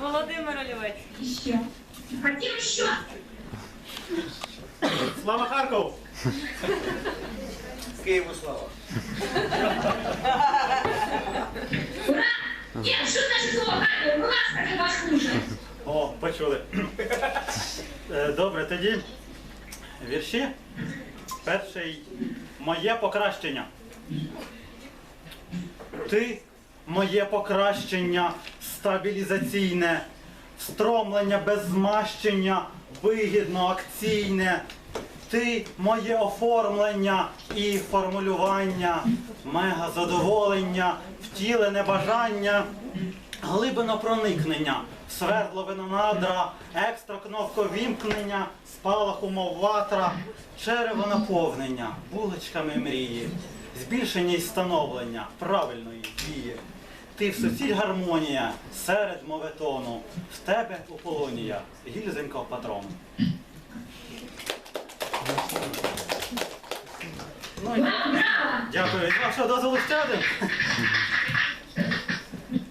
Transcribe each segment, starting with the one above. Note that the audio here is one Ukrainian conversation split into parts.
Володимир Олівець. Еще. Хотим еще. Слава Харков! Києву слава. Ура! Что значит слово Харьков? У нас как вас хуже. О, почули. Е, Добре, тоді вірші. Перший моє покращення. Ти моє покращення стабілізаційне, встромлення без змащення, вигідно акційне. Ти моє оформлення і формулювання, мега задоволення, втілене бажання, глибино проникнення, свердловина надра, екстра кнопко вімкнення, спалаху мов ватра, черево наповнення, булочками мрії, збільшення і становлення правильної дії. Ти в суціль гармонія, серед моветону, в тебе у полонія, гільзенько патрон. Ну, і- дякую. З вашого дозволу один.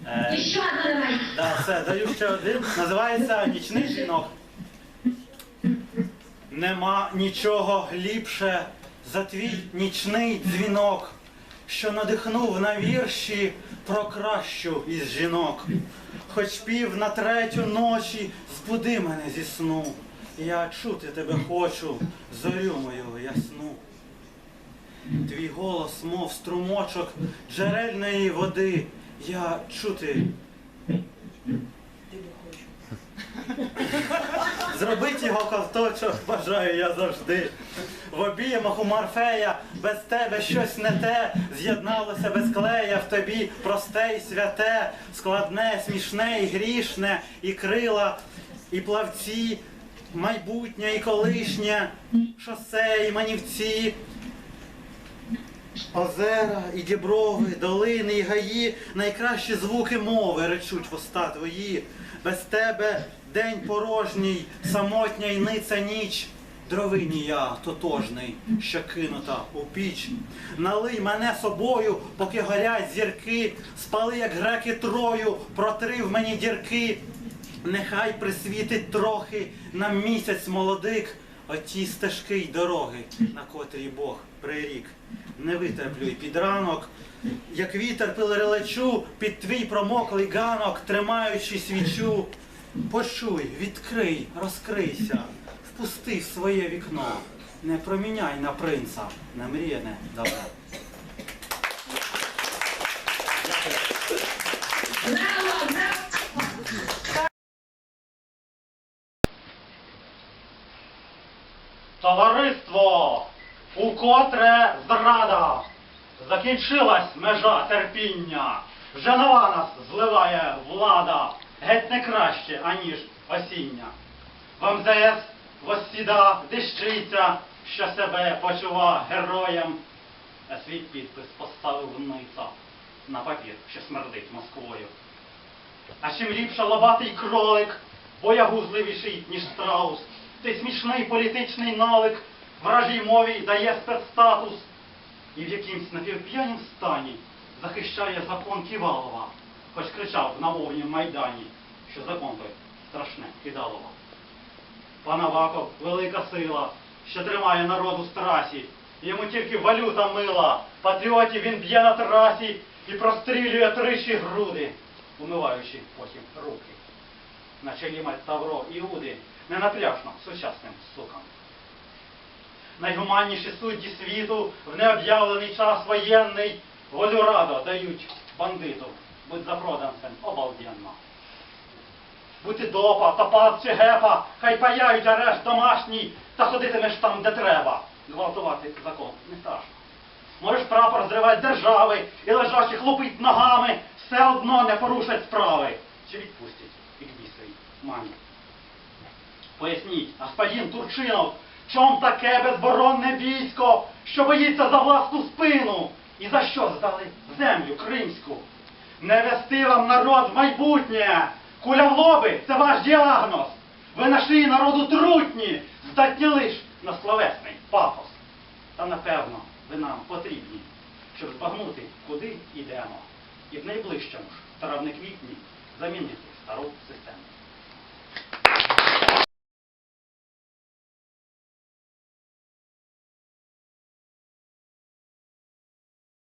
Е, Еще одно давай. Да, все, даю ще один. Називається Нічний дзвінок. Нема нічого ліпше за твій нічний дзвінок, що надихнув на вірші про кращу із жінок. Хоч пів на третю ночі збуди мене зі сну. Я чути тебе хочу, зорю мою ясну. Твій голос, мов струмочок джерельної води. Я чути Зробить його ковточок, бажаю я завжди. В обіймах у Морфея без тебе щось не те, з'єдналося без клея в тобі просте і святе, складне, смішне і грішне, і крила, і плавці, майбутнє і колишнє, шосе і манівці. Озера і діброви, долини і гаї, найкращі звуки мови речуть вуста твої. Без тебе день порожній, самотня й ниця ніч. Дровині я тотожний, що кинута у піч. Налий мене собою, поки горять зірки, спали, як греки трою, протри в мені дірки. Нехай присвітить трохи нам місяць молодик, оті стежки й дороги, на котрій Бог прирік. Не витерплю й під ранок, як вітер пилерелечу, під твій промоклий ганок, тримаючи свічу. Почуй, відкрий, розкрийся, впусти в своє вікно, не проміняй на принца, на мріяне добро. Товариство, укотре зрада, закінчилась межа терпіння, вже нова нас зливає влада, геть не краще, аніж осіння. В МЗС воссіда дещиця, що себе почува героєм, а свій підпис поставив ниця на папір, що смердить Москвою. А чим ліпше лобатий кролик, боягузливіший, ніж страус, той смішний політичний налик вражій мові дає спецстатус і в якимсь напівп'янім стані захищає закон Ківалова, хоч кричав на вогні Майдані, що закон той страшне Кидалова. Пан Аваков – велика сила, що тримає народ у страсі. Йому тільки валюта мила, патріотів він б'є на трасі і прострілює тричі груди, умиваючи потім руки. На чолі мать Тавро Іуди, не напляшно сучасним сукам. Найгуманніші судді світу в необ'явлений час воєнний волю радо дають бандиту, будь запроданцем обалденно. Бути допа, топат чи гепа, хай паяють арешт домашній, та ходитимеш там, де треба. Гвалтувати закон не страшно. Можеш прапор зривати держави і лежачих лупить ногами, все одно не порушать справи. Чи відпустять і к бісовій мамі. Поясніть, господин Турчинов, чом таке безборонне військо, що боїться за власну спину? І за що здали землю кримську? Не вести вам народ в майбутнє. Куля це ваш діагноз. Ви на народу трутні, здатні лиш на словесний пафос. Та напевно ви нам потрібні, щоб збагнути, куди йдемо. І в найближчому ж травниквітні замінити стару систему.